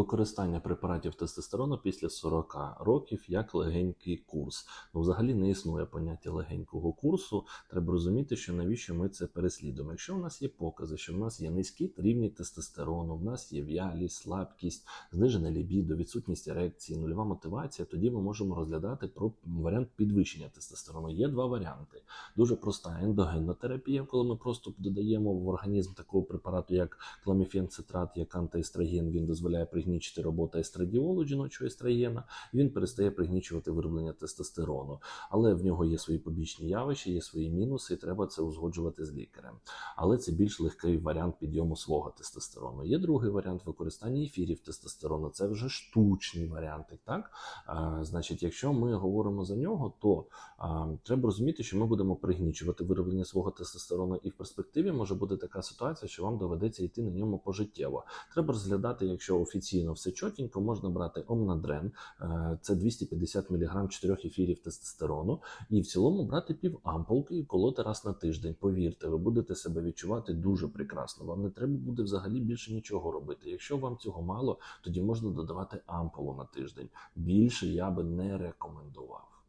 використання препаратів тестостерону після 40 років як легенький курс. Ну, взагалі не існує поняття легенького курсу. Треба розуміти, що навіщо ми це переслідуємо. Якщо в нас є покази, що в нас є низькі рівні тестостерону, в нас є в'ялість, слабкість, знижене лібідо, відсутність ерекції, нульова мотивація, тоді ми можемо розглядати про варіант підвищення тестостерону. Є два варіанти. Дуже проста ендогенна терапія, коли ми просто додаємо в організм такого препарату, як кламіфенцитрат, як антиестроген. Він дозволяє пригнічити роботу естрадіолу жіночого естрогена, і він перестає пригнічувати вироблення тестостерону. Але в нього є свої побічні явища, є свої мінуси, і треба це узгоджувати з лікарем. Але це більш легкий варіант підйому свого тестостерону. Є другий варіант використання ефірів тестостерону. Це вже штучний варіант. Так а, значить, якщо ми говоримо за нього, то а, треба розуміти, що ми будемо пригнічувати вироблення свого тестостерону, і в перспективі може бути така ситуація, що вам доведеться йти на ньому пожиттєво. Треба розглядати, якщо офіційно все чотенько, можна брати омнадрен, е, це 250 мг 4 ефірів тестостерону, і в цілому брати пів ампулки і колоти раз на тиждень. Повірте, ви будете себе відчувати дуже прекрасно. Вам не треба буде взагалі більше нічого робити. Якщо вам цього мало, тоді можна додавати ампулу на тиждень. Більше я би не рекомендував.